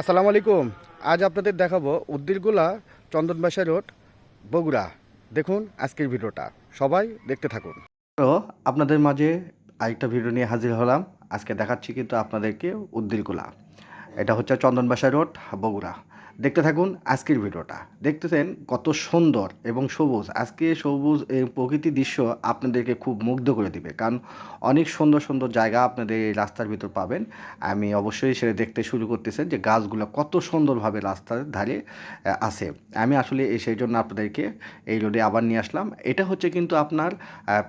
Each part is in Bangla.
আসসালামু আলাইকুম। আজ আপনাদের দেখাবো উদ্দিরগুলা চন্দনবাসা রোড, বগুড়া। দেখুন আজকের ভিডিওটা। সবাই দেখতে থাকুন। তো আপনাদের মাঝে আরেকটা ভিডিও নিয়ে হাজির হলাম। আজকে দেখাচ্ছি কিন্তু আপনাদেরকে উদ্দিরগুলা। এটা হচ্ছে চন্দনবাসা রোড, বগুড়া। দেখতে থাকুন আজকের ভিডিওটা। দেখতেছেন কত সুন্দর এবং সবুজ। আজকে সবুজ প্রকৃতি দৃশ্য আপনাদেরকে খুব মুগ্ধ করে দিবে। কারণ অনেক সুন্দর সুন্দর জায়গা আপনাদের এই রাস্তার ভিতর পাবেন। আমি অবশ্যই সেটা দেখতে শুরু করতেছেন যে গাছগুলো কত সুন্দরভাবে রাস্তার ধারে আছে। আমি আসলে সেই জন্য আপনাদেরকে এই রোডে আবার নিয়ে আসলাম। এটা হচ্ছে কিন্তু আপনার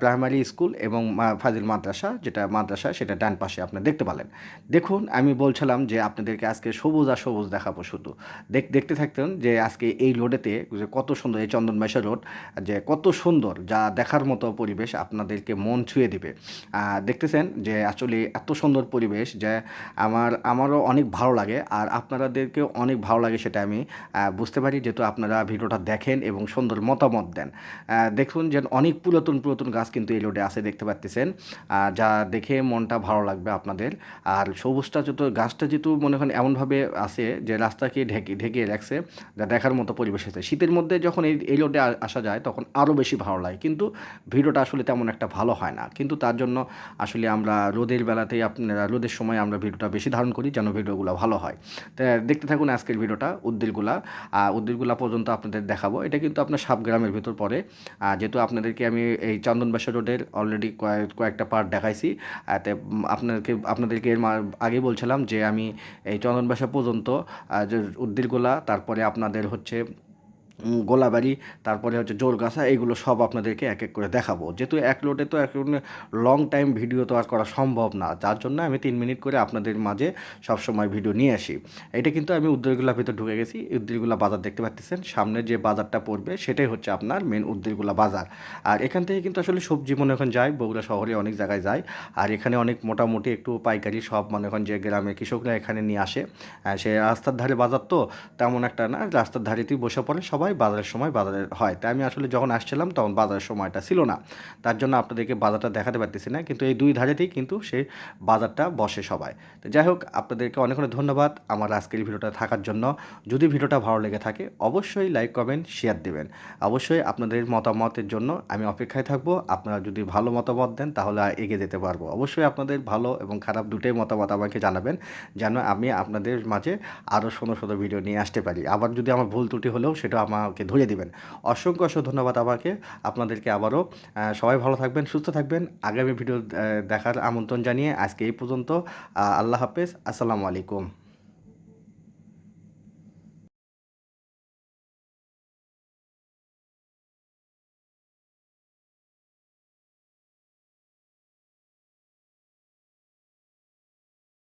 প্রাইমারি স্কুল এবং ফাজিল মাদ্রাসা, যেটা মাদ্রাসা সেটা ডান পাশে আপনি দেখতে পেলেন দেখুন, আমি বলছিলাম যে আপনাদেরকে আজকে সবুজ আর সবুজ দেখাবো শুধু। দেখতে থাকতেন যে আজকে এই রোডেতে যে কত সুন্দর, এই চন্দনবাসা রোড, যে কত সুন্দর যা দেখার মতো পরিবেশ আপনাদেরকে মন ছুঁয়ে দিবে। দেখতেছেন যে আসলে এত সুন্দর পরিবেশ যে আমার, আমারও অনেক ভালো লাগে। আর আপনাদেরকেও অনেক ভালো লাগে সেটা আমি বুঝতে পারি যেহেতু আপনারা ভিডিওটা দেখেন এবং সুন্দর মতামত দেন। দেখুন যে অনেক পুরাতন পুরাতন গাছ কিন্তু এই রোডে আছে দেখতে পাচ্ছেন যা দেখে মনটা ভালো লাগবে আপনাদের। আর সবুজটা যত গাছটা যেহেতু মনে করেন এমনভাবে আছে যে রাস্তাকে ঢেকে ঢেকে রাখছে যা দেখার মতো পরিবেশ আছে। শীতের মধ্যে যখন এই এই আ- আসা যায় তখন আরও বেশি ভালো লাগে। কিন্তু ভিডিওটা আসলে তেমন একটা ভালো হয় না। কিন্তু তার জন্য আসলে আমরা রোদের বেলাতেই আপনারা রোদের সময় আমরা ভিডিওটা বেশি ধারণ করি যেন ভিডিওগুলো ভালো হয়। তো দেখতে থাকুন আজকের ভিডিওটা উদ্দিরগুলা আহ, উদ্দিরগুলা পর্যন্ত আপনাদের দেখাবো। এটা কিন্তু আপনার সাবগ্রামের ভিতর পড়ে। যেহেতু আপনাদেরকে আমি এই চন্দনবাসা রোডের অলরেডি কয়েকটা পার্ট দেখাইছি। আপনাদেরকে আপনাদেরকে এর আগে বলছিলাম যে আমি এই চন্দনবাসা পর্যন্ত আহ, উদ্দিরগোলা তারপরে আপনাদের হচ্ছে গোলাবাড়ি, তারপরে হচ্ছে জোরগাছা, এগুলো সব আপনাদেরকে এক এক করে দেখাবো। যেহেতু এক লোডে তো এক লং টাইম ভিডিও তো আর করা সম্ভব না, যার জন্য আমি তিন মিনিট করে আপনাদের মাঝে সবসময় ভিডিও নিয়ে আসি। এটা কিন্তু আমি উদ্দিরগুলা ভিতর ঢুকে গেছি, উদ্দিরগুলা বাজার দেখতে পাচ্ছেন সামনে যে বাজারটা পড়বে সেটাই হচ্ছে আপনার মেন উদ্দিরগুলা বাজার। আর এখান থেকে কিন্তু আসলে সবজি মনে এখন যায়, বগুড়া শহরে অনেক জায়গায় যায়, আর এখানে অনেক মোটামুটি একটু পাইকারি সব মনে করেন যে গ্রামের কৃষকরা এখানে নিয়ে আসে। সে রাস্তার ধারে বাজার তো তেমন একটা না, রাস্তার ধারেতেই বসে পড়ে সবাই বাজারের সময় বাজারের হয়। তাই আমি আসলে যখন আসছিলাম তখন বাজারের সময়টা ছিল না। তার জন্য আপনাদেরকে বাজারটা দেখাতে পারতেছি না। কিন্তু এই দুই ধারেতেই কিন্তু সে বাজারটা বসে সবাই। তো যাই হোক, আপনাদেরকে অনেক অনেক ধন্যবাদ আমার আজকের ভিডিওটা থাকার জন্য। যদি ভিডিওটা ভালো লেগে থাকে, অবশ্যই লাইক, কমেন্ট, শেয়ার দেবেন। অবশ্যই আপনাদের মতামতের জন্য আমি অপেক্ষায় থাকব। আপনারা যদি ভালো মতামত দেন তাহলে এগিয়ে যেতে পারব। অবশ্যই আপনাদের ভালো এবং খারাপ দুটোই মতামত আমাকে জানাবেন, যেন আমি আপনাদের মাঝে আরও সুন্দর সুন্দর ভিডিও নিয়ে আসতে পারি। আবার যদি আমার ভুল ত্রুটি হলেও সেটা আমাকে ধরে দিবেন। অসংখ্য অসংখ্য ধন্যবাদ আমাকে। আপনাদেরকে আবারও সবাই ভালো থাকবেন, সুস্থ থাকবেন। আগামী ভিডিও দেখার আমন্ত্রণ জানিয়ে আজকে এই পর্যন্ত আল্লাহ হাফেজ। আসসালামু আলাইকুম।